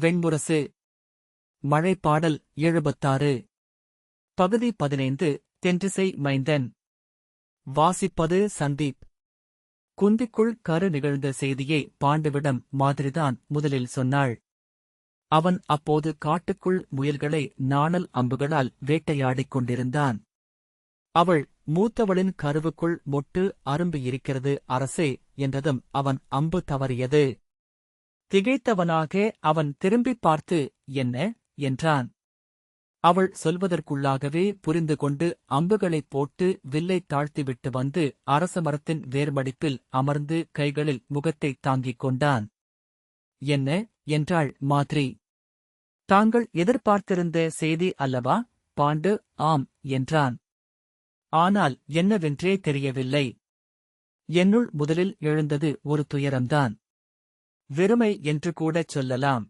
வெண்முரசு மழைப்பாடல் எழுபத்தாறு. பகுதி பதினைந்து தென்றிசை மைந்தன். வாசிப்பது சந்தீப். குந்திக்குள் கரு நிகழ்ந்த செய்தியை பாண்டுவிடம் மாதிரிதான் முதலில் சொன்னாள். அவன் அப்போது காட்டுக்குள் முயல்களை நாணல் அம்புகளால் வேட்டையாடிக் கொண்டிருந்தான். அவள் மூத்தவளின் கருவுக்குள் மொட்டு அரும்பு இருக்கிறது அரசே என்றதும் அவன் அம்பு தவறியது. திகைத்தவனாக அவன் திரும்பிப் பார்த்து என்ன என்றான். அவள் சொல்வதற்குள்ளாகவே புரிந்து கொண்டு அம்புகளைப் போட்டு வில்லை தாழ்த்திவிட்டு வந்து அரச மரத்தின் வேர்மடிப்பில் அமர்ந்து கைகளில் முகத்தைத் தாங்கிக் கொண்டான். என்ன என்றாள் மாத்ரி. தாங்கள் எதிர்பார்த்திருந்த செய்தி அல்லவா பாண்டு ஆம் என்றான். ஆனால் என்னவென்றே தெரியவில்லை என்னுள் முதலில் எழுந்தது ஒரு துயரம்தான். வெறுமை என்று கூடச் சொல்லலாம்.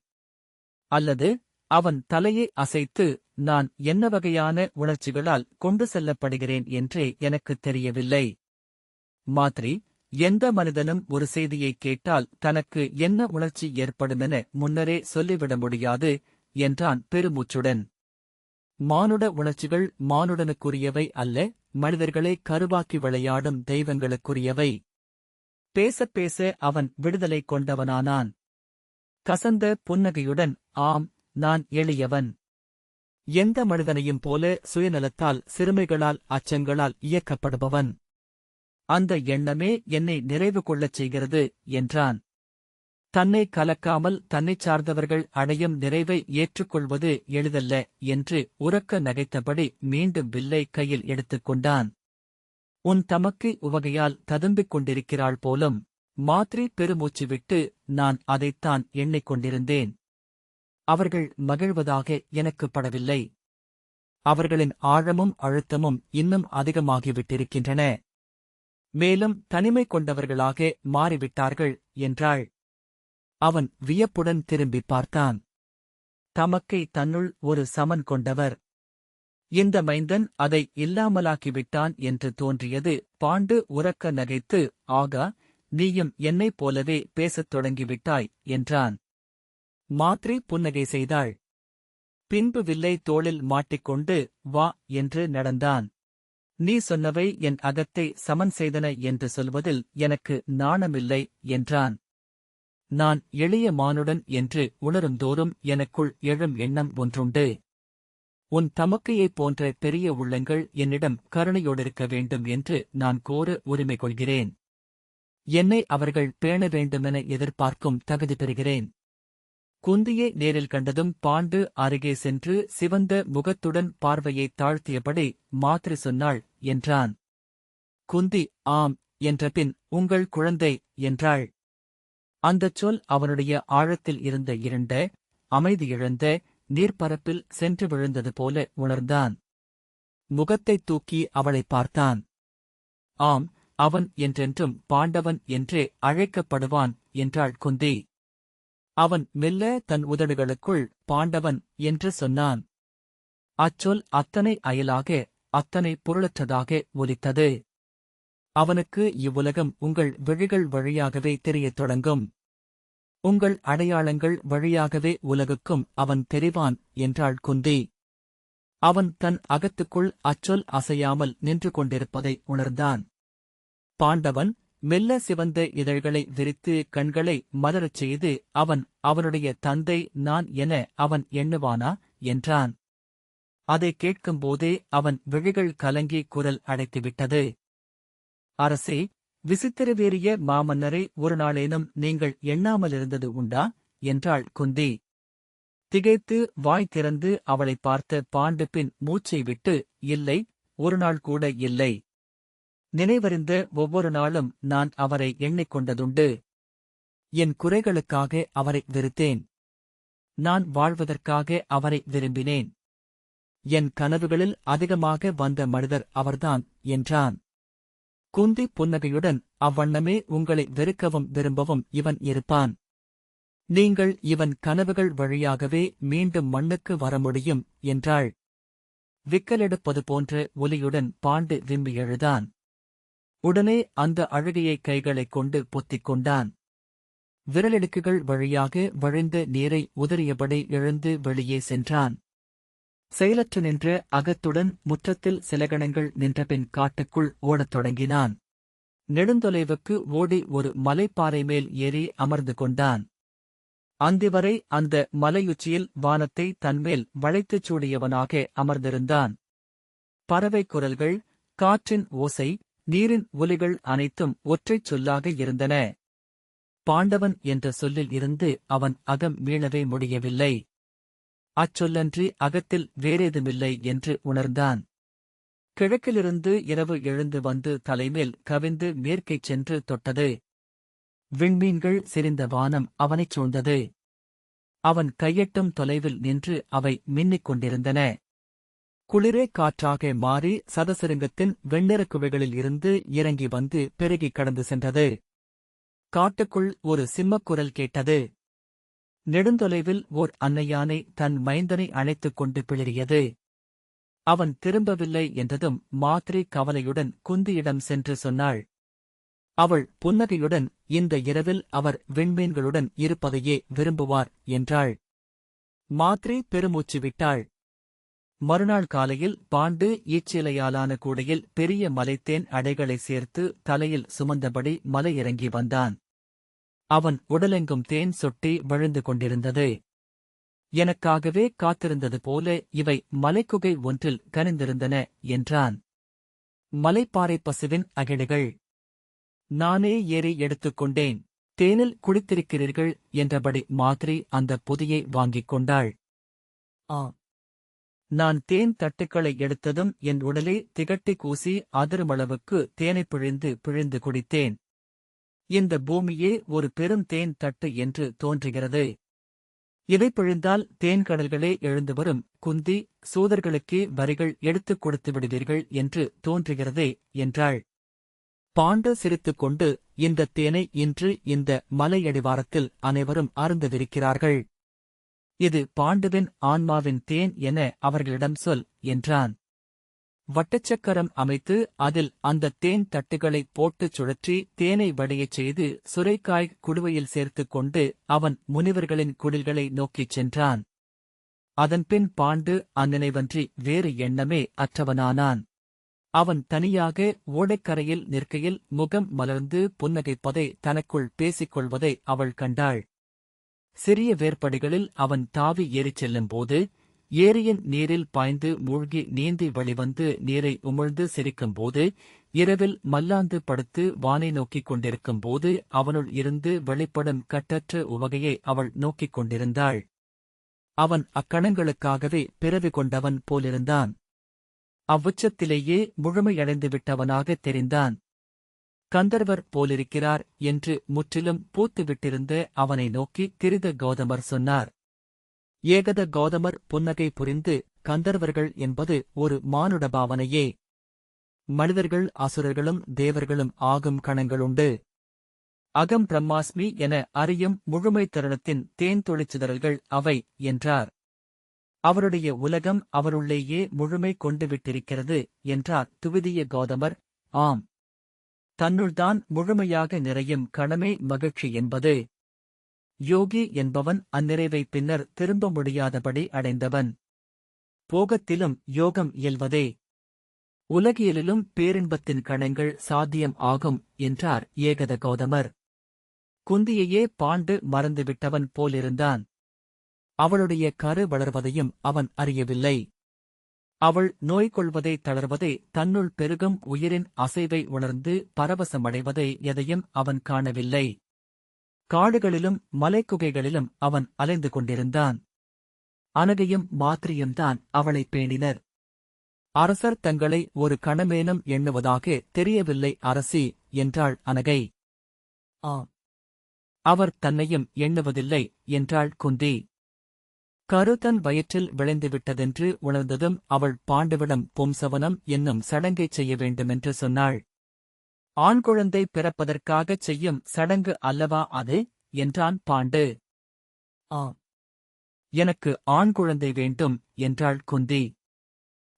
அல்லது அவன் தலையை அசைத்து நான் என்ன வகையான உணர்ச்சிகளால் கொண்டு செல்லப்படுகிறேன் என்றே எனக்குத் தெரியவில்லை. மாத்ரி எந்த மனிதனும் ஒரு செய்தியைக் கேட்டால் தனக்கு என்ன உணர்ச்சி ஏற்படுமென முன்னரே சொல்லிவிட முடியாது என்றான் பெருமூச்சுடன். மானுட உணர்ச்சிகள் மானுடனுக்குரியவை அல்ல மனிதர்களை கருவாக்கி விளையாடும் தெய்வங்களுக்குரியவை. பேசப் பேச அவன் விடுதலை கொண்டவனானான். கசந்த புன்னகையுடன் ஆம் நான் எளியவன். எந்த மனிதனையும் போல சுயநலத்தால் சிறுமைகளால் அச்சங்களால் இயக்கப்படுபவன். அந்த எண்ணமே என்னை நிறைவு கொள்ளச் செய்கிறது என்றான். தன்னை கலக்காமல் தன்னைச் சார்ந்தவர்கள் அடையும் நிறைவை ஏற்றுக்கொள்வது எளிதல்ல என்று உறக்க நகைத்தபடி மீண்டும் வில்லை கையில் எடுத்துக்கொண்டான் உன் தமக்கு உவகையால் ததும்பிக் கொண்டிருக்கிறாள் போலும் மாத்ரி பெருமூச்சு விட்டு நான் அதைத்தான் எண்ணிக்கொண்டிருந்தேன் அவர்கள் மகிழ்வதாக எனக்குப் படவில்லை. அவர்களின் ஆழமும் அழுத்தமும் இன்னும் அதிகமாகிவிட்டிருக்கின்றன. மேலும் தனிமை கொண்டவர்களாக மாறிவிட்டார்கள் என்றாள். அவன் வியப்புடன் திரும்பிப் பார்த்தான். தமக்கை தன்னுள் ஒரு சமன் கொண்டவர் இந்த மைந்தன் அதை இல்லாமலாக்கிவிட்டான் என்று தோன்றியது. பாண்டு உறக்க நகைத்து ஆகா நீயும் என்னைப் போலவே பேசத் தொடங்கிவிட்டாய் என்றான். மாத்ரி புன்னகை செய்தாள். பின்பு வில்லை தோளில் மாட்டிக்கொண்டு வா என்று நடந்தான். நீ சொன்னவை என் அகத்தை சமன் செய்தன என்று சொல்வதில் எனக்கு நாணமில்லை என்றான். நான் எளிய மானுடன் என்று உணருந்தோறும் எனக்குள் எழும் எண்ணம் ஒன்றுண்டு. உன் தமக்கையைப் போன்ற பெரிய உள்ளங்கள் என்னிடம் கருணையோடிருக்க வேண்டும் என்று நான் கோர உரிமை கொள்கிறேன் என்னை அவர்கள் பேண வேண்டுமென எதிர்பார்க்கும் தகுதி பெறுகிறேன். குந்தியை நேரில் கண்டதும் பாண்டு அருகே சென்று சிவந்த முகத்துடன் பார்வையை தாழ்த்தியபடி மாத்திரை சொன்னாள் என்றான். குந்தி ஆம் என்றபின் உங்கள் குழந்தை என்றாள். அந்தச் சொல் அவனுடைய ஆழத்தில் இருந்த இருண்ட அமைதியிழந்த நீர்ப்பரப்பில் சென்று விழுந்தது போல உணர்ந்தான். முகத்தைத் தூக்கி அவளைப் பார்த்தான். ஆம் அவன் என்றென்றும் பாண்டவன் என்றே அழைக்கப்படுவான் என்றாள் குந்தி. அவன் மெல்ல தன் உதடுகளுக்குள் பாண்டவன் என்று சொன்னான். அச்சொல் அத்தனை அயலாக அத்தனை பொருளற்றதாக ஒலித்தது. அவனுக்கு இவ்வுலகம் உங்கள் விழிகள் வழியாகவே தெரியத் தொடங்கும். உங்கள் அடையாளங்கள் வழியாகவே உலகுக்கும் அவன் தெரிவான் என்றாள் குந்தி. அவன் தன் அகத்துக்குள் அச்சொல் அசையாமல் நின்று கொண்டிருப்பதை உணர்ந்தான். பாண்டவன் மெல்ல சிவந்த இதழ்களை விரித்து கண்களை மலரச் செய்து அவன் அவனுடைய தந்தை நான் என அவன் எண்ணுவானா என்றான். அதைக் கேட்கும்போதே அவன் விழிகள் கலங்கி குரல் அடைத்துவிட்டது. அரசே விசித்திரவேறிய மாமன்னரை ஒரு நாளேனும் நீங்கள் எண்ணாமலிருந்தது உண்டா? என்றாள் குந்தி. திகைத்து வாய் திறந்து அவளைப் பார்த்த பாண்டுப்பின் மூச்சை விட்டு இல்லை ஒரு நாள் கூட இல்லை. நினைவறிந்த ஒவ்வொரு நாளும் நான் அவரை எண்ணிக்கொண்டதுண்டு என் குறைகளுக்காக அவரை வெறுத்தேன். நான் வாழ்வதற்காக அவரை விரும்பினேன். என் கனவுகளில் அதிகமாக வந்த மனிதர் அவர்தான் என்றான். குந்தி புன்னகையுடன் அவ்வண்ணமே உங்களை வெறுக்கவும் விரும்பவும் இவன் இருப்பான். நீங்கள் இவன் கனவுகள் வழியாகவே மீண்டும் மண்ணுக்கு வர முடியும் என்றாள். விக்கலெடுப்பது போன்ற ஒலியுடன் பாண்டு விம்மி எழுதான். உடனே அந்த அழுகையை கைகளைக் கொண்டு பொத்திக் கொண்டான். விரலிடுக்குகள் வழியாக வழிந்த நீரை உதறியபடி எழுந்து வெளியே சென்றான். செயலற்று நின்ற அகத்துடன் முற்றத்தில் சிலகணங்கள் நின்றபின் காட்டுக்குள் ஓடத் தொடங்கினான். நெடுந்தொலைவுக்கு ஓடி ஒரு மலைப்பாறை மேல் ஏறி அமர்ந்து கொண்டான். அந்திவரை அந்த மலையுச்சியில் வானத்தை தன்மேல் வளைத்துச் சூடியவனாக அமர்ந்திருந்தான். பறவை குரல்கள் காற்றின் ஓசை நீரின் ஒலிகள் அனைத்தும் ஒற்றைச் சொல்லாக இருந்தன. பாண்டவன் என்ற சொல்லில் இருந்து அவன் அகம் மீளவே முடியவில்லை. அச்சொல்லன்றி அகத்தில் வேறேதுமில்லை என்று உணர்ந்தான். கிழக்கிலிருந்து இரவு எழுந்து வந்து தலைமேல் கவிந்து மேற்கைச் சென்று தொட்டது. விண்மீன்கள் சிரிந்த வானம் அவனைச் சூழ்ந்தது. அவன் கையெட்டும் தொலைவில் நின்று அவை மின்னிக் கொண்டிருந்தன. குளிரே காற்றாக மாறி சதசிருங்கத்தின் வெண்ணிறக் குவைகளில் இருந்து இறங்கி வந்து பெருகி கடந்து சென்றது. காட்டுக்குள் ஒரு சிம்மக்குரல் கேட்டது. நெடுந்தொலைவில் ஓர் அன்னையானை தன் மைந்தனை அழைத்துக் கொண்டு பிளறியது. அவன் திரும்பவில்லை என்றதும் மாத்திரை கவலையுடன் குந்தியிடம் சென்று சொன்னாள். அவள் புன்னகையுடன் இந்த இரவில் அவர் விண்மீன்களுடன் இருப்பதையே விரும்புவார் என்றாள். மாத்ரி பெருமூச்சு விட்டாள். மறுநாள் காலையில் பாண்டு ஈச்சிலையாலான கூடையில் பெரிய மலைத்தேன் அடைகளை சேர்த்து தலையில் சுமந்தபடி மலையிறங்கி வந்தான். அவன் உடலெங்கும் தேன் சொட்டி வழிந்து கொண்டிருந்தது. எனக்காகவே காத்திருந்தது போல இவை மலைக்குகை ஒன்றில் கனிந்திருந்தன என்றான். மலைப்பாறை பசுவின் அகிடுகள் நானே ஏறி எடுத்துக்கொண்டேன் தேனில் குடித்திருக்கிறீர்கள் என்றபடி மாத்ரி அந்த பொதியை வாங்கிக் கொண்டாள். ஆ நான் தேன் தட்டுக்களை எடுத்ததும் என் உடலே திகட்டி கூசி அதிருமளவுக்கு தேனைப் பிழிந்து பிழிந்து குடித்தேன். இந்த பூமியே ஒரு பெரும் தேன் தட்டு என்று தோன்றுகிறது. இதை பிழிந்தால் தேன் கடல்களே எழுந்து வரும். குந்தி சூதர்களுக்கே வரிகள் எடுத்துக் கொடுத்து விடுவீர்கள் என்று தோன்றுகிறதே என்றாள். பாண்டு சிரித்துக்கொண்டு இந்த தேனை இன்று இந்த மலையடிவாரத்தில் அனைவரும் அருந்தவிருக்கிறார்கள். இது பாண்டுவின் ஆன்மாவின் தேன் என அவர்களிடம் சொல் என்றான். வட்டச்சக்கரம் அமைத்து அதில் அந்த தேன் தட்டுகளை போட்டுச் சுழற்றி தேனை வடையச் செய்து சுரைக்காய் குடுவையில் சேர்த்துக் கொண்டு அவன் முனிவர்களின் குடில்களை நோக்கிச் சென்றான். அதன்பின் பாண்டு அந்நினைவன்றி வேறு எண்ணமே அற்றவனானான். அவன் தனியாக ஓடைக்கரையில் நிற்கையில் முகம் மலர்ந்து புன்னகைப்பதை தனக்குள் பேசிக் கொள்வதை அவள் கண்டாள். சிறிய வேறுபடிகளில் அவன் தாவி ஏறிச் செல்லும்போது ஏரியின் நீரில் பாய்ந்து மூழ்கி நீந்தி வழிவந்து நீரை உமிழ்ந்து சிரிக்கும்போது இரவில் மல்லாந்து படுத்து வானை நோக்கிக் கொண்டிருக்கும்போது அவனுள் இருந்து வெளிப்படும் கட்டற்ற உவகையை அவள் நோக்கிக் கொண்டிருந்தாள். அவன் அக்கணங்களுக்காகவே பிறவி கொண்டவன் போலிருந்தான். அவ்வுச்சத்திலேயே முழுமையடைந்து விட்டவனாகத் தெரிந்தான். கந்தர்வர் போலிருக்கிறார் என்று முற்றிலும் பூத்துவிட்டிருந்த அவனை நோக்கி கிரித கௌதமர் சொன்னார். ஏகத கௌதமர் புன்னகை புரிந்து கந்தர்வர்கள் என்பது ஒரு மானுட பாவனையே. மனிதர்கள் அசுரர்களும் தேவர்களும் ஆகும் கணங்களுண்டு. அகம் பிரம்மாஸ்மி என அறியும் முழுமை தருணத்தின் தேன் தொழிற்சிதறல்கள் அவை என்றார். அவருடைய உலகம் அவருள்ளேயே முழுமை கொண்டு விட்டிருக்கிறது என்றார் துவிதிய கௌதமர். ஆம். தன்னுள்தான் முழுமையாக நிறையும் கணமே மகிழ்ச்சி என்பது. யோகி என்பவன் அந்நிறைவை பின்னர் திரும்ப முடியாதபடி அடைந்தவன். போகத்திலும் யோகம் இயல்வதே. உலகியலிலும் பேரின்பத்தின் கணங்கள் சாத்தியம் ஆகும் என்றார் ஏகத கௌதமர். குந்தியையே பாண்டு மறந்துவிட்டவன் போலிருந்தான். அவளுடைய கரு வளர்வதையும் அவன் அறியவில்லை. அவள் நோய் கொள்வதை தளர்வதை தன்னுள் பெருகும் உயிரின் அசைவை உணர்ந்து பரவசமடைவதை எதையும் அவன் காணவில்லை. காடுகளிலும் மலைக்குகைகளிலும் அவன் அலைந்து கொண்டிருந்தான். அனகையும் மாத்திரியும்தான் அவளை பேணினர். அரசர் தங்களை ஒரு கணமேனும் எண்ணுவதாக தெரியவில்லை அரசி என்றாள் அனகை. ஆ அவர் தன்னையும் எண்ணுவதில்லை என்றாள் குந்தி. கருதன் வயிற்றில் விளைந்துவிட்டதென்று உணர்ந்ததும் அவள் பாண்டுவிடம் பும்சவனம் என்னும் சடங்கைச் செய்ய வேண்டுமென்று சொன்னாள். ஆண் குழந்தை பிறப்பதற்காகச் செய்யும் சடங்கு அல்லவா அது? என்றான் பாண்டு. ஆ எனக்கு ஆண் குழந்தை வேண்டும் என்றாள் குந்தி.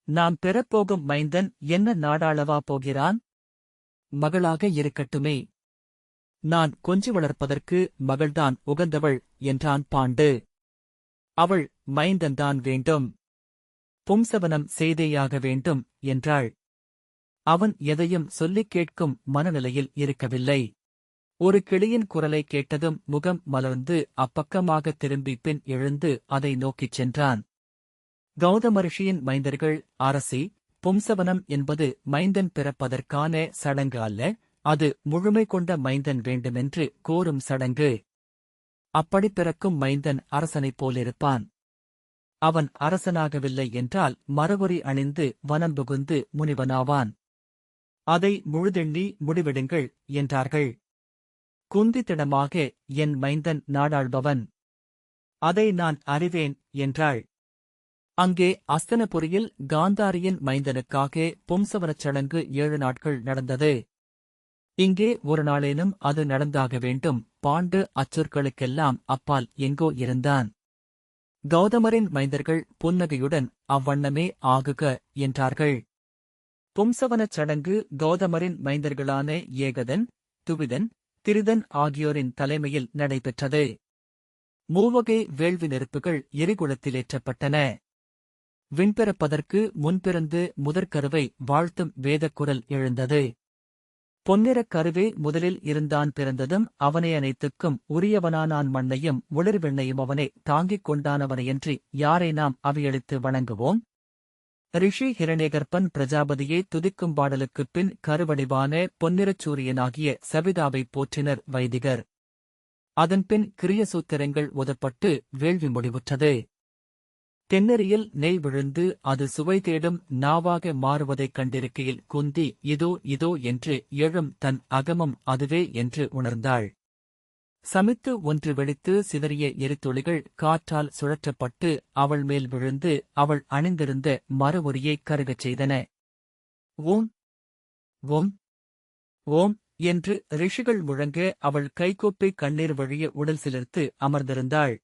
நாம் பெறப்போகும் மைந்தன் என்ன நாடாளவா போகிறான்? மகளாக இருக்கட்டுமே. நான் கொஞ்சி வளர்ப்பதற்கு மகள்தான் உகந்தவள் என்றான் பாண்டு. அவள் மைந்தன்தான் வேண்டும். பும்சவனம் செய்தேயாக வேண்டும் என்றாள். அவன் எதையும் சொல்லிக் கேட்கும் மனநிலையில் இருக்கவில்லை. ஒரு கிளியின் குரலை கேட்டதும் முகம் மலர்ந்து அப்பக்கமாக திரும்பி பின் எழுந்து அதை நோக்கிச் சென்றான். கௌதமரிஷியின் மைந்தர்கள் அரசி பும்சவனம் என்பது மைந்தன் பிறப்பதற்கான சடங்கு அல்ல அது முழுமை கொண்ட மைந்தன் வேண்டுமென்று கோரும் சடங்கு. அப்படி பிறக்கும் மைந்தன் அரசனைப் போலிருப்பான். அவன் அரசனாகவில்லை என்றால் மரபொறி அணிந்து வனம் புகுந்து முனிவனாவான். அதை முழுதெண்ணி முடிவிடுங்கள் என்றார்கள். குந்தித்திடமாக என் மைந்தன் நாடாள்பவன். அதை நான் அறிவேன் என்றாள். அங்கே அஸ்தனபுரியில் காந்தாரியின் மைந்தனுக்காக பும்சவரச் சடங்கு ஏழு நாட்கள் நடந்தது. இங்கே ஒரு நாளேனும் அது நடந்தாக வேண்டும். பாண்டு அச்சொற்களுக்கெல்லாம் அப்பால் எங்கோ இருந்தான். கௌதமரின் மைந்தர்கள் புன்னகையுடன் அவ்வண்ணமே ஆகுக என்றார்கள். பும்சவனச் சடங்கு கௌதமரின் மைந்தர்களான ஏகதன் துவிதன் திருதன் ஆகியோரின் தலைமையில் நடைபெற்றது. மூவகை வேள்வி நெருப்புகள் எரிகுளத்திலேற்றப்பட்டன விண்பிறப்பதற்கு முன்பிறந்து முதற்கருவை வாழ்த்தும் வேதக்குரல் எழுந்தது. பொன்னிறக் கருவே முதலில் இருந்தான் பிறந்ததும் அவனை அனைத்துக்கும் உரியவனானான் மண்ணையும் ஒளிர்வெண்ணையும் அவனை தாங்கிக் கொண்டானவனையன்றி யாரை நாம் அவியளித்து வணங்குவோம்? ரிஷி ஹிரணேகர்பன் பிரஜாபதியை துதிக்கும் பாடலுக்குப் பின் கருவடிவான பொன்னிறச் சூரியனாகிய சவிதாவைப் போற்றினர் வைதிகர். அதன்பின் கிரியசூத்திரங்கள் உதப்பட்டு வேள்வி முடிவுற்றது. தென்னறியில் நெய் விழுந்து அது சுவை தேடும் நாவாக மாறுவதைக் கண்டிருக்கையில் குந்தி இதோ இதோ என்று எழும் தன் அகமம் அதுவே என்று உணர்ந்தாள். சமித்து ஒன்று வெடித்து சிதறிய எரித்துளிகள் காற்றால் சுழற்றப்பட்டு அவள் மேல் விழுந்து அவள் அணிந்திருந்த மர கருகச் செய்தன. ஓம் ஓம் ஓம் என்று ரிஷிகள் முழங்க அவள் கைகோப்பை கண்ணீர் வழிய உடல் சிலிர்த்து அமர்ந்திருந்தாள்.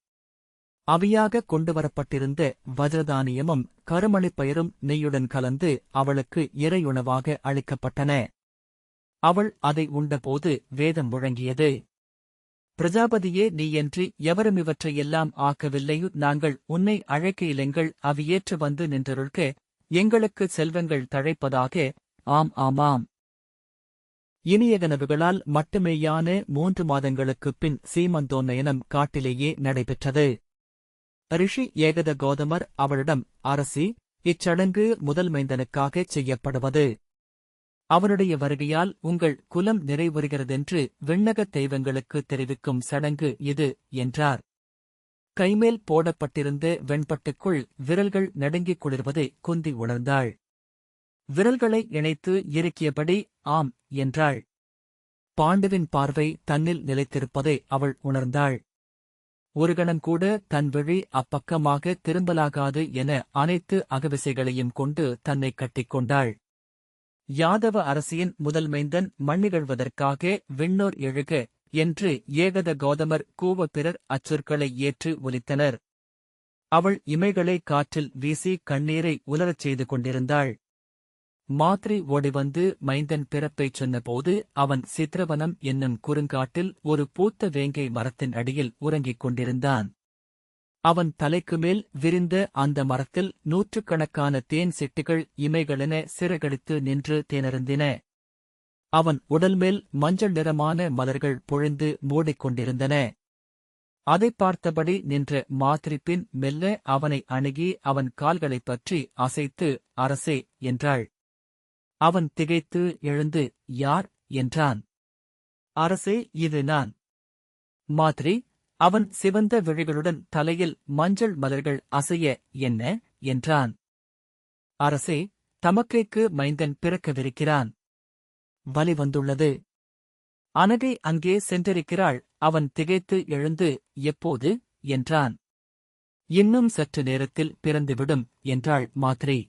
அவியாக கொண்டுவரப்பட்டிருந்த வஜ்ரதானியமும் கருமணிப்பயிரும் நெய்யுடன் கலந்து அவளுக்கு இறையுணவாக அளிக்கப்பட்டன. அவள் அதை உண்டபோது வேதம் முழங்கியது. பிரஜாபதியே நீயன்றி எவரும் இவற்றையெல்லாம் ஆக்கவில்லையு நாங்கள் உன்னை அழைக்கையிலெங்கள் அவியேற்று வந்து நின்றருள்க. எங்களுக்கு செல்வங்கள் தழைப்பதாக. ஆம் ஆமாம். இனிய கனவுகளால் மட்டுமேயான மூன்று மாதங்களுக்குப் பின் சீமந்தோன்னயனம் காட்டிலேயே நடைபெற்றது. ரிஷி ஏகத கோதமர் அவளிடம் அரசி இச்சடங்கு முதல் மைந்தனுக்காகச் செய்யப்படுவது. அவனுடைய வருகையால் உங்கள் குலம் நிறைவுறுகிறதென்று விண்ணகத் தெய்வங்களுக்கு தெரிவிக்கும் சடங்கு இது என்றார். கைமேல் போடப்பட்டிருந்த வெண்பட்டுக்குள் விரல்கள் நடுங்கிக் குளிர்வதை குந்தி உணர்ந்தாள். விரல்களை இணைத்து இறுக்கியபடி ஆம் என்றாள். பாண்டுவின் பார்வை தன்னில் நிலைத்திருப்பதை அவள் உணர்ந்தாள். ஒரு கூட தன் விழி அப்பக்கமாக திரும்பலாகாது என அனைத்து அகவிசைகளையும் கொண்டு தன்னை கட்டிக்கொண்டாள் யாதவ அரசியின் முதல் மைந்தன் மண்ணிகழ்வதற்காக விண்ணோர் எழுக என்று ஏகத கௌதமர் கூவ பிறர் அச்சொற்களை ஏற்று ஒலித்தனர். அவள் இமைகளை காற்றில் வீசி கண்ணீரை உலரச் செய்து கொண்டிருந்தாள். மாத்ரி ஓடிவந்து மைந்தன் பிறப்பைச் சொன்னபோது அவன் சித்ரவனம் என்னும் குறுங்காட்டில் ஒரு பூத்த வேங்கை மரத்தின் அடியில் உறங்கிக் கொண்டிருந்தான். அவன் தலைக்கு மேல் விரிந்த அந்த மரத்தில் நூற்றுக்கணக்கான தேன் சிட்டுகள் இமைகளென சிறகடித்து நின்று தேனருந்தின. அவன் உடல்மேல் மஞ்சள் நிறமான மலர்கள் பொழிந்து மூடிக்கொண்டிருந்தன அதைப் பார்த்தபடி நின்ற மாத்திரிப்பின் மெல்ல அவனை அணுகி அவன் கால்களைப் பற்றி அசைத்து அரசே என்றாள். அவன் திகைத்து எழுந்து யார்? என்றான். அரசே இது நான். மாத்ரி அவன் சிவந்த விழிகளுடன் தலையில் மஞ்சள் மலர்கள் அசைய என்ன? என்றான். அரசே தமக்கைக்கு மைந்தன் பிறக்கவிருக்கிறான். வலி வந்துள்ளது. அனகை அங்கே சென்றிருக்கிறாள். அவன் திகைத்து எழுந்து எப்போது என்றான். இன்னும் சற்று நேரத்தில் பிறந்துவிடும் என்றாள் மாத்ரி.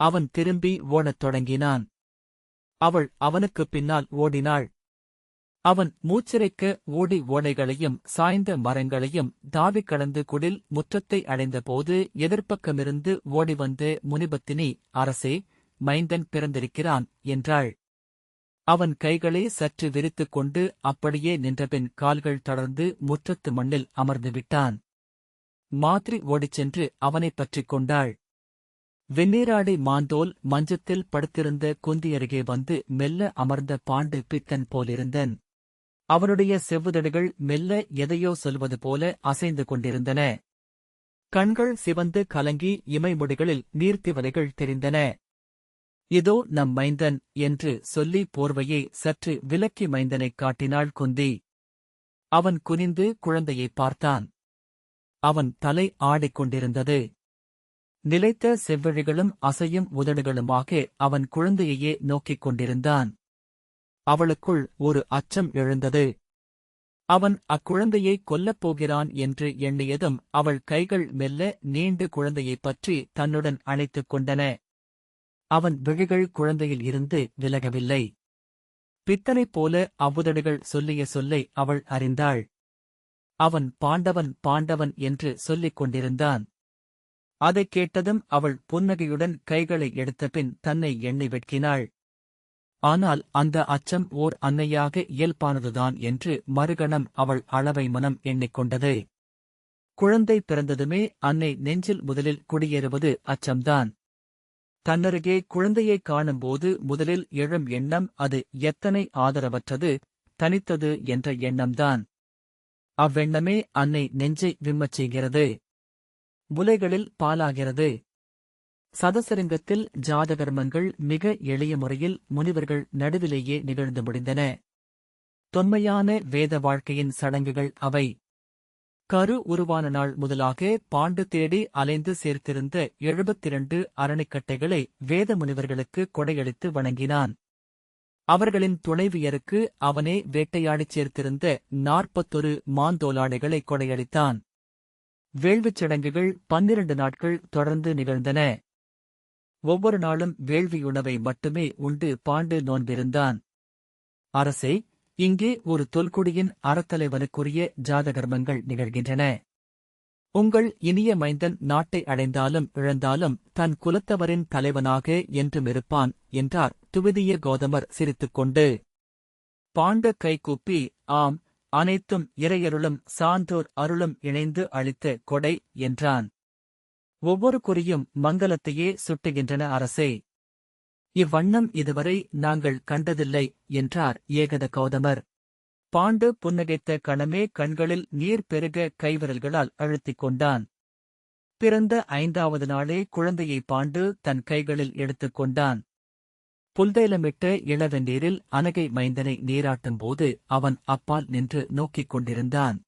அவன் திரும்பி ஓடத் தொடங்கினான். அவள் அவனுக்குப் பின்னால் ஓடினாள். அவன் மூச்சிறைக்க ஓடி ஓடைகளையும் சாய்ந்த மரங்களையும் தாவிக் கடந்து குடில் முற்றத்தை அடைந்தபோது எதிர்ப்பக்கமிருந்து ஓடிவந்து முனிபத்தினி அரசே மைந்தன் பிறந்திருக்கிறான் என்றாள். அவன் கைகளை சற்று விரித்துக் கொண்டு அப்படியே நின்றபின் கால்கள் தொடர்ந்து முற்றத்து மண்ணில் அமர்ந்து விட்டான். மாத்ரி ஓடிச் சென்று அவனைப் பற்றிக் கொண்டாள். வெந்நீராடை மாந்தோல் மஞ்சத்தில் படுத்திருந்த குந்தி அருகே வந்து மெல்ல அமர்ந்த பாண்டு பித்தன் போலிருந்தன். அவனுடைய செவ்வுதடுகள் மெல்ல எதையோ சொல்வது போல அசைந்து கொண்டிருந்தன. கண்கள் சிவந்து கலங்கி இமைமுடிகளில் நீர்த்திவலைகள் தெரிந்தன. இதோ நம் மைந்தன் என்று சொல்லி போர்வையை சற்று விலக்கி மைந்தனைக் காட்டினாள் குந்தி. அவன் குனிந்து குழந்தையை பார்த்தான். அவன் தலை ஆடிக்கொண்டிருந்தது நிலைத்த செவ்வழிகளும் அசையும் உதடுகளுமாக அவன் குழந்தையையே நோக்கிக் கொண்டிருந்தான். அவளுக்குள் ஒரு அச்சம் எழுந்தது. அவன் அக்குழந்தையை கொல்லப் போகிறான் என்று எண்ணியதும் அவள் கைகள் மெல்ல நீண்டு குழந்தையைப் பற்றி தன்னுடன் அணைத்துக் கொண்டன. அவன் விழிகள் குழந்தையில் இருந்து விலகவில்லை. பித்தனைப் போல அவ்வுதடுகள் சொல்லிய சொல்லை அவள் அறிந்தாள். அவன் பாண்டவன் பாண்டவன் என்று சொல்லிக் கொண்டிருந்தான். அதைக் கேட்டதும் அவள் புன்னகையுடன் கைகளை எடுத்தபின் தன்னை எண்ணி வெட்கினாள். ஆனால் அந்த அச்சம் ஓர் அன்னையாக இயல்பானதுதான் என்று மறுகணம் அவள் அளவை மனம் எண்ணிக்கொண்டது. குழந்தை பிறந்ததுமே அன்னை நெஞ்சில் முதலில் குடியேறுவது அச்சம்தான். தன்னருகே குழந்தையைக் காணும்போது முதலில் எழும் எண்ணம் அது எத்தனை ஆதரவற்றது தனித்தது என்ற எண்ணம்தான். அவ்வெண்ணமே அன்னை நெஞ்சை விம்மச் செய்கிறது. முலைகளில் பாலாகிறது. சதசரிங்கத்தில் ஜாதகர்மங்கள் மிக எளிய முறையில் முனிவர்கள் நடுவிலேயே நிகழ்ந்து முடிந்தன. தொன்மையான வேத வாழ்க்கையின் சடங்குகள் அவை. கரு உருவான நாள் முதலாக பாண்டு தேடி அலைந்து சேர்த்திருந்த எழுபத்திரண்டு அரணிக்கட்டைகளை வேத முனிவர்களுக்கு கொடையளித்து வணங்கினான். அவர்களின் துணைவியருக்கு அவனே வேட்டையாடிச் சேர்த்திருந்த நாற்பத்தொரு மாந்தோலாடைகளை கொடையளித்தான். வேள்விச் சடங்குகள் பன்னிரண்டு நாட்கள் தொடர்ந்து நிகழ்ந்தன. ஒவ்வொரு நாளும் வேள்வியுணவை மட்டுமே உண்டு பாண்டு நோன்பிருந்தான். அரசே இங்கே ஒரு தொல்குடியின் அறத்தலைவனுக்குரிய ஜாதகர்மங்கள் நிகழ்கின்றன. உங்கள் இனிய மைந்தன் நாட்டை அடைந்தாலும் இழந்தாலும் தன் குலத்தவரின் தலைவனாக என்றும் இருப்பான் என்றார் துவிதிய கோதமர் சிரித்துக்கொண்டு. பாண்ட கைகூப்பி ஆம் அனைத்தும் இறையருளும் சான்றோர் அருளும் இணைந்து அளித்த கொடை என்றான். ஒவ்வொரு குறியும் மங்கலத்தையே சுட்டுகின்றன அரசே. இவ்வண்ணம் இதுவரை நாங்கள் கண்டதில்லை என்றார் ஏகத கௌதமர். பாண்டு புன்னகைத்த கணமே கண்களில் நீர் பெருக கைவிரல்களால் அழுத்திக் கொண்டான். பிறந்த ஐந்தாவது நாளே குழந்தையை பாண்டு தன் கைகளில் எடுத்துக் கொண்டான். புல்தைலமிட்ட நீரில் அனகை மைந்தனை நீராட்டும்போது அவன் அப்பால் நின்று நோக்கிக் கொண்டிருந்தான்.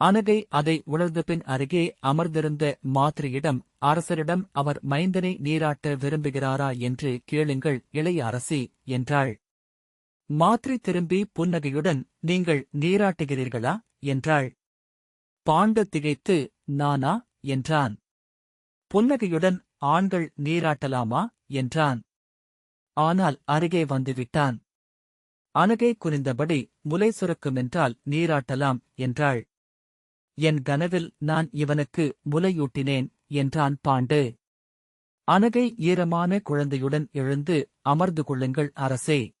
அனகை அதை உணர்ந்தபின் அருகே அமர்ந்திருந்த மாத்திரையிடம் அரசரிடம் அவர் மைந்தனை நீராட்ட விரும்புகிறாரா என்று கேளுங்கள் இளைய அரசி என்றாள். மாத்ரி திரும்பி புன்னகையுடன் நீங்கள் நீராட்டுகிறீர்களா? என்றாள். பாண்ட திகைத்து நானா? என்றான். புன்னகையுடன் ஆண்கள் நீராட்டலாமா? என்றான். ஆனால் அருகே வந்துவிட்டான். அணுகை குனிந்தபடி முலை சுரக்குமென்றால் நீராட்டலாம் என்றாள். என் கனவில் நான் இவனுக்கு முலையூட்டினேன் என்றான் பாண்டு. அனகை ஈரமான குழந்தையுடன் எழுந்து அமர்ந்து கொள்ளுங்கள் அரசே.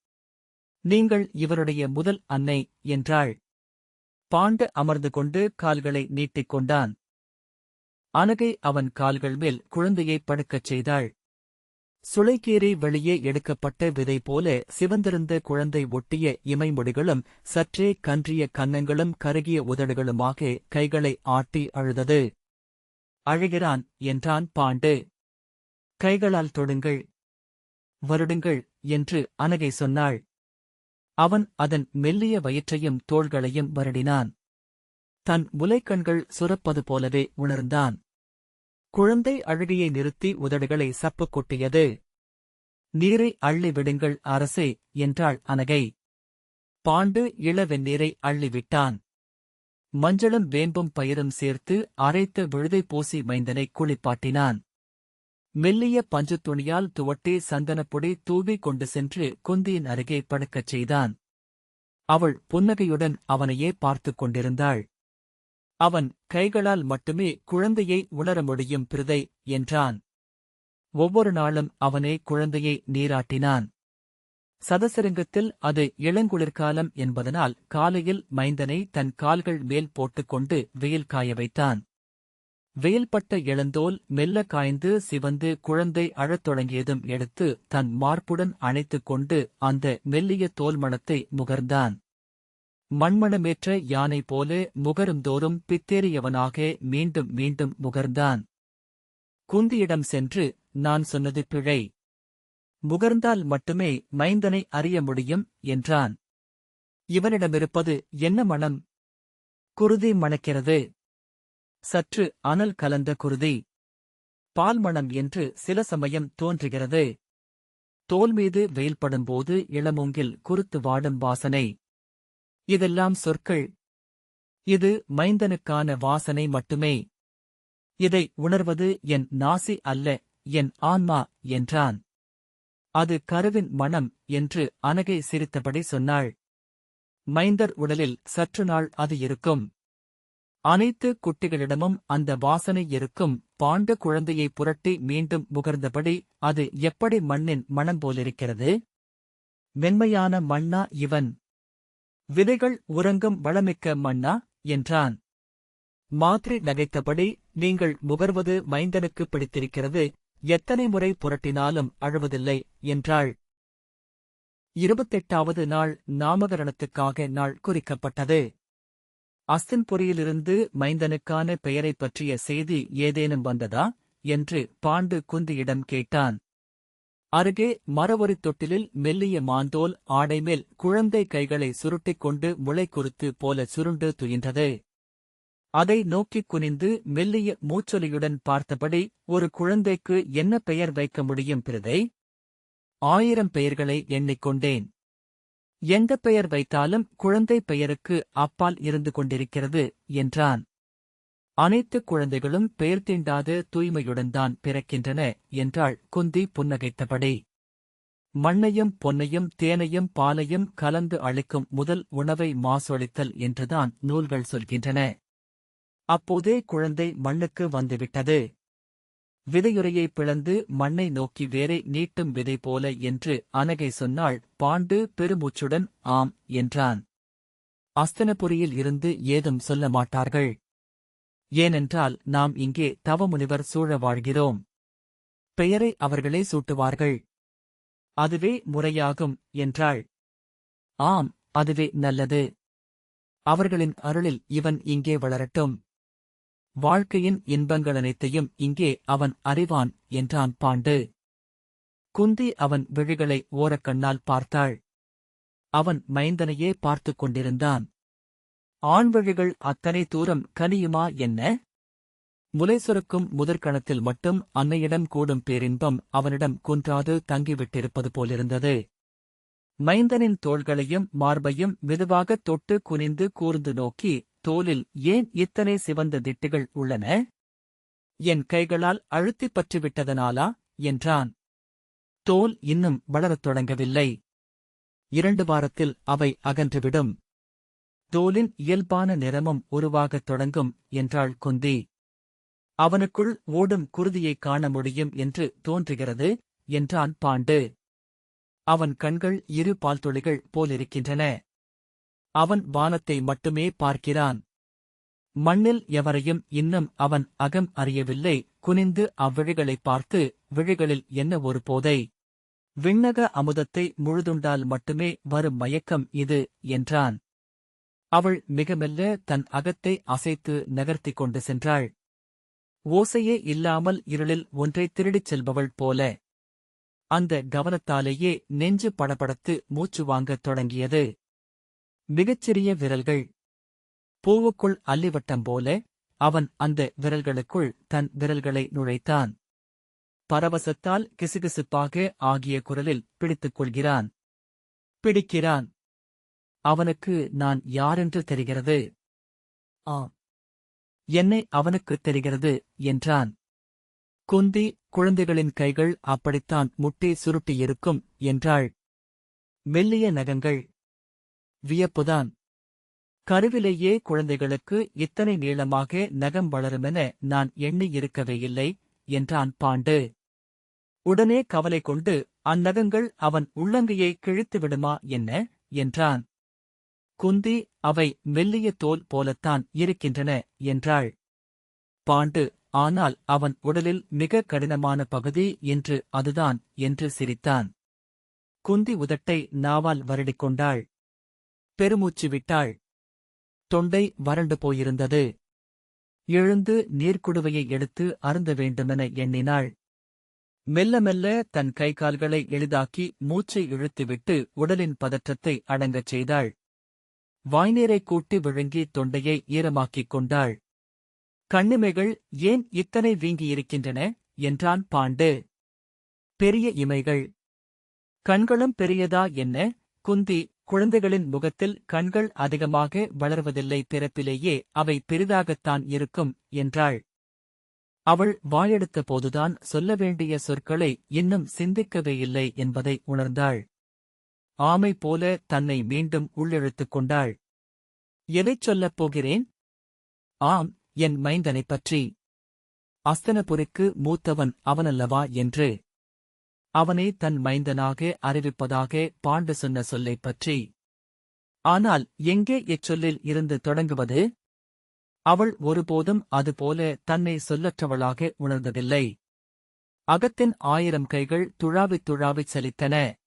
நீங்கள் இவருடைய முதல் அன்னை என்றாள். பாண்டு அமர்ந்து கொண்டு கால்களை நீட்டிக் கொண்டான். அனகை அவன் கால்கள் மேல் குழந்தையை படுக்கச் செய்தாள். சுளைக்கீரை வெளியே எடுக்கப்பட்ட விதை போல சிவந்திருந்த குழந்தை ஒட்டிய இமைமுடிகளும் சற்றே கன்றிய கன்னங்களும் கருகிய உதடுகளுமாக கைகளை ஆட்டி அழுதது. அழுகிறான் என்றான் பாண்டு. கைகளால் தொடுங்கள் வருடுங்கள் என்று அனகை சொன்னாள். அவன் அதன் மெல்லிய வயிற்றையும் தோள்களையும் வருடினான். தன் முலைக்கண்கள் சுரப்பது போலவே உணர்ந்தான். குழந்தை அழுகையை நிறுத்தி உதடுகளை சப்புக் கொட்டியது. நீரை அள்ளி விடுங்கள் அரசே என்றாள் அனகை. பாண்டு இளவெந்நீரை அள்ளிவிட்டான் மஞ்சளும் வேம்பும் பயிரும் சேர்த்து அரைத்த விழுதை பூசி மைந்தனை குளிப்பாட்டினான். மெல்லிய பஞ்சுத் துணியால் துவட்டி சந்தனப்பொடி தூவி கொண்டு சென்று குந்தியின் அருகே படுக்கச் செய்தான். அவள் புன்னகையுடன் அவனையே பார்த்துக் கொண்டிருந்தாள். அவன் கைகளால் மட்டுமே குழந்தையை உணர முடியும் பிரிதை என்றான். ஒவ்வொரு நாளும் அவனே குழந்தையை நீராட்டினான். சதசரங்கத்தில் அது இளங்குளிர்காலம் என்பதனால் காலையில் மைந்தனை தன் கால்கள் மேல் போட்டுக்கொண்டு வெயில் காய வைத்தான். வெயில்பட்ட இளந்தோல் மெல்ல காய்ந்து சிவந்து குழந்தை அழத் தொடங்கியதும் எடுத்து தன் மார்புடன் அணைத்துக் கொண்டு அந்த மெல்லிய தோல்மணத்தை முகர்ந்தான். மண்மணமேற்ற யானை போல முகருந்தோறும் பித்தேறியவனாக மீண்டும் மீண்டும் முகர்ந்தான். குந்தியிடம் சென்று நான் சொன்னது பிழை. முகர்ந்தால் மட்டுமே மைந்தனை அறிய முடியும் என்றான். இவனிடமிருப்பது என்ன மணம் குருதி மணக்கிறது. சற்று அனல் கலந்த குருதி. பால் மணம் என்று சில சமயம் தோன்றுகிறது. தோல் மீது வெயில்படும்போது இளமூங்கில் குறுத்து வாடும் வாசனை. இதெல்லாம் சொற்கள். இது மைந்தனுக்கான வாசனை மட்டுமே. இதை உணர்வது என் நாசி அல்ல என் ஆன்மா என்றான். அது கருவின் மனம் என்று அனகை சிரித்தபடி சொன்னாள். மைந்தர் உடலில் சற்று நாள் அது இருக்கும். அனைத்து குட்டிகளிடமும் அந்த வாசனை இருக்கும். பாண்ட குழந்தையை புரட்டி மீண்டும் முகர்ந்தபடி அது எப்படி மண்ணின் மணம் போலிருக்கிறது? மென்மையான மண்ணா இவன். விதைகள் உறங்கும் வளமிக்க மண்ணா என்றான். மாத்ரி நகைத்தபடி நீங்கள் முகர்வது மைந்தனுக்கு பிடித்திருக்கிறது எத்தனை முறை புரட்டினாலும் அழுவதில்லை என்றாள். இருபத்தெட்டாவது நாள் நாமகரணத்துக்காக நாள் குறிக்கப்பட்டது. அஸ்தின்புரியிலிருந்து மைந்தனுக்கான பெயரைப் பற்றிய செய்தி ஏதேனும் வந்ததா? என்று பாண்டு குந்தியிடம் கேட்டான். அருகே மரவொரி தொட்டிலில் மெல்லிய மாந்தோல் ஆடைமேல் குழந்தை கைகளை சுருட்டிக் கொண்டு முளை குறுத்து போல சுருண்டு துயின்றது. அதை நோக்கிக் குனிந்து மெல்லிய மூச்சொலியுடன் பார்த்தபடி ஒரு குழந்தைக்கு என்ன பெயர் வைக்க முடியும் பிரதை? ஆயிரம் பெயர்களை எண்ணிக்கொண்டேன் எந்த பெயர் வைத்தாலும் குழந்தை பெயருக்கு அப்பால் இருந்து கொண்டிருக்கிறது என்றான். அனைத்து குழந்தைகளும் பெயர் தீண்டாத தூய்மையுடன் தான் பிறக்கின்றன என்றாள் குந்தி புன்னகைத்தபடி. மண்ணையும் பொன்னையும் தேனையும் பாலையும் கலந்து அளிக்கும் முதல் உணவை மாசொழித்தல் என்றுதான் நூல்கள் சொல்கின்றன. அப்போதே குழந்தை மண்ணுக்கு வந்துவிட்டது. விதையுறையை பிளந்து மண்ணை நோக்கி வேரை நீட்டும் விதை போல என்று அனகை சொன்னாள் பாண்டு பெருமூச்சுடன் ஆம் என்றான். அஸ்தனபுரியில் இருந்து ஏதும் சொல்ல மாட்டார்கள். ஏனென்றால் நாம் இங்கே தவமுனிவர் சூழ வாழ்கிறோம். பெயரை அவர்களே சூட்டுவார்கள். அதுவே முறையாகும் என்றாள். ஆம் அதுவே நல்லது. அவர்களின் அருளில் இவன் இங்கே வளரட்டும். வாழ்க்கையின் இன்பங்கள் அனைத்தையும் இங்கே அவன் அறிவான் என்றான் பாண்டு. குந்தி அவன் விழிகளை ஓரக்கண்ணால் பார்த்தாள். அவன் மைந்தனையே பார்த்துக் கொண்டிருந்தான். ஆண்வழிகள் அத்தனை தூரம் கனியுமா என்ன? முலை சுரக்கும் முதற்கணத்தில் மட்டும் அன்னையிடம் கூடும் பேரின்பம் அவனிடம் குன்றாது தங்கிவிட்டிருப்பது போலிருந்தது. மைந்தனின் தோள்களையும் மார்பையும் மெதுவாகத் தொட்டு குனிந்து கூர்ந்து நோக்கி தோலில் ஏன் இத்தனை சிவந்த திட்டுகள் உள்ளன? என் கைகளால் அழுத்திப் பற்றிவிட்டதனாலா? என்றான். தோல் இன்னும் வளரத் தொடங்கவில்லை. இரண்டு வாரத்தில் அவை அகன்றுவிடும். தோலின் இயல்பான நிறமும் உருவாகத் தொடங்கும் என்றாள் குந்தி. அவனுக்குள் ஓடும் குருதியைக் காண முடியும் என்று தோன்றுகிறது என்றான் பாண்டு. அவன் கண்கள் இரு பால்துளிகள் போலிருக்கின்றன. அவன் வானத்தை மட்டுமே பார்க்கிறான். மண்ணில் எவரையும் இன்னும் அவன் அகம் அறியவில்லை குனிந்து அவ்விழிகளைப் பார்த்து விழிகளில் என்ன ஒரு போதை? விண்ணக அமுதத்தை முழுதுண்டால் மட்டுமே வரும் மயக்கம் இது என்றான். அவள் மிக மெல்ல தன் அகத்தை அசைத்து நகர்த்திக் கொண்டு சென்றாள். ஓசையே இல்லாமல் இருளில் ஒன்றை திருடிச் செல்பவள் போல. அந்த கவனத்தாலேயே நெஞ்சு படபடத்து மூச்சு வாங்கத் தொடங்கியது. மிகச்சிறிய விரல்கள். பூவுக்குள் அல்லிவட்டம் போல அவன் அந்த விரல்களுக்குள் தன் விரல்களை நுழைத்தான். பரவசத்தால் கிசுகிசுப்பாக ஆகிய குரலில் பிடித்துக் கொள்கிறான். பிடிக்கிறான். அவனுக்கு நான் யாரென்று தெரிகிறது? ஆ என்னை அவனுக்குத் தெரிகிறது என்றான். குந்தி குழந்தைகளின் கைகள் அப்படித்தான் முட்டி சுருட்டியிருக்கும் என்றாள். மெல்லிய நகங்கள். வியப்புதான். கருவிலேயே குழந்தைகளுக்கு இத்தனை நீளமாக நகம் வளருமென நான் எண்ணியிருக்கவே இல்லை என்றான் பாண்டு. உடனே கவலை கொண்டு அந்நகங்கள் அவன் உள்ளங்கையை கிழித்து விடுமா என்ன? என்றான். குந்தி அவை மெல்லிய தோல் போலத்தான் இருக்கின்றன என்றாள். பாண்டு ஆனால் அவன் உடலில் மிக கடினமான பகுதி என்று அதுதான் என்று சிரித்தான். குந்தி உதட்டை நாவால் வருடிக்கொண்டாள் பெருமூச்சு விட்டாள். தொண்டை வறண்டு போயிருந்தது. எழுந்து நீர்க்குடுவையை எடுத்து அருந்த வேண்டுமென எண்ணினாள். மெல்ல மெல்ல தன் கை கால்களை எளிதாக்கி மூச்சை இழுத்துவிட்டு உடலின் பதற்றத்தை அடங்கச் செய்தாள். வாய்நீரை கூட்டி விழுங்கி தொண்டையை ஈரமாக்கிக் கொண்டாள். கண்ணிமைகள் ஏன் இத்தனை வீங்கியிருக்கின்றன? என்றான் பாண்டு. பெரிய இமைகள். கண்களும் பெரியதா என்ன? குந்தி குழந்தைகளின் முகத்தில் கண்கள் அதிகமாக வளர்வதில்லை பிறப்பிலேயே அவை பெரிதாகத்தான் இருக்கும் என்றாள். அவள் வாயெடுத்த போதுதான் சொல்ல வேண்டிய சொற்களை இன்னும் சிந்திக்கவே இல்லை என்பதை உணர்ந்தாள். ஆமை போல தன்னை மீண்டும் உள்ளிழுத்துக் கொண்டாள். எதைச் சொல்லப் போகிறேன்? ஆம் என் மைந்தனைப் பற்றி. அஸ்தனபுரிக்கு மூத்தவன் அவனல்லவா என்று. அவனை தன் மைந்தனாக அறிவிப்பதாக பாண்டு சொன்ன சொல்லைப் பற்றி. ஆனால் எங்கே இச்சொல்லில் இருந்து தொடங்குவது? அவள் ஒருபோதும் அதுபோல தன்னை சொல்லற்றவளாக உணர்ந்ததில்லை. அகத்தின் ஆயிரம் கைகள் துழாவித் துழாவிச் சலித்தன.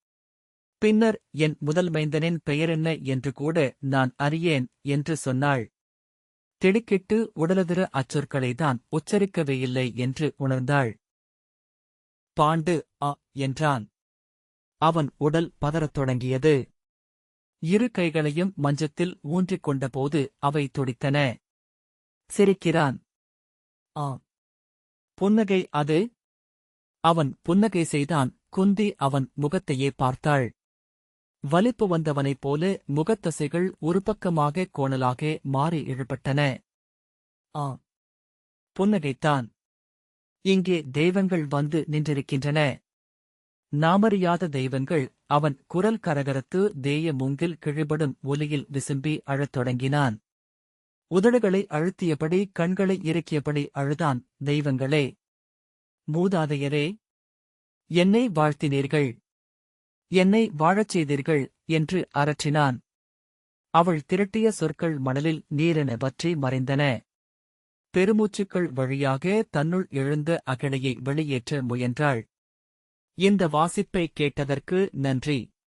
பின்னர் என் முதல் மைந்தனின் பெயரென்ன என்று கூட நான் அறியேன் என்று சொன்னாள். திடுக்கிட்டு உடலதிர அச்சொற்களைதான் உச்சரிக்கவே இல்லை என்று உணர்ந்தாள். பாண்டு அ என்றான். அவன் உடல் பதறத் தொடங்கியது. இரு கைகளையும் மஞ்சத்தில் ஊன்றிக் கொண்டபோது அவை துடித்தன. சிரிக்கிறான். ஆ. புன்னகை அது? அவன் புன்னகை செய்தான் குந்தி அவன் முகத்தையே பார்த்தாள். வலிப்பு வந்தவனைப் போல முகத்தசைகள் ஒரு பக்கமாக கோணலாக மாறி இழுபட்டன ஆ. புன்னகைத்தான். இங்கே தெய்வங்கள் வந்து நின்றிருக்கின்றன. நாமறியாத தெய்வங்கள் அவன் குரல் கரகரத்து தேய மூங்கில் கிழிபடும் ஒலியில் விசும்பி அழத் தொடங்கினான். உதடுகளை அழுத்தியபடி கண்களை இறுக்கியபடி அழுதான் தெய்வங்களே. மூதாதையரே என்னை வாழ்த்தினீர்கள். என்னை வாழச் செய்தீர்கள் என்று அரற்றினான். அவள் திரட்டிய சொற்கள் மணலில் நீரென வற்றி மறைந்தன. பெருமூச்சுக்கள் வழியாக தன்னுள் எழுந்த அகழையை வெளியேற்ற முயன்றாள். இந்த வாசிப்பை கேட்டதற்கு நன்றி.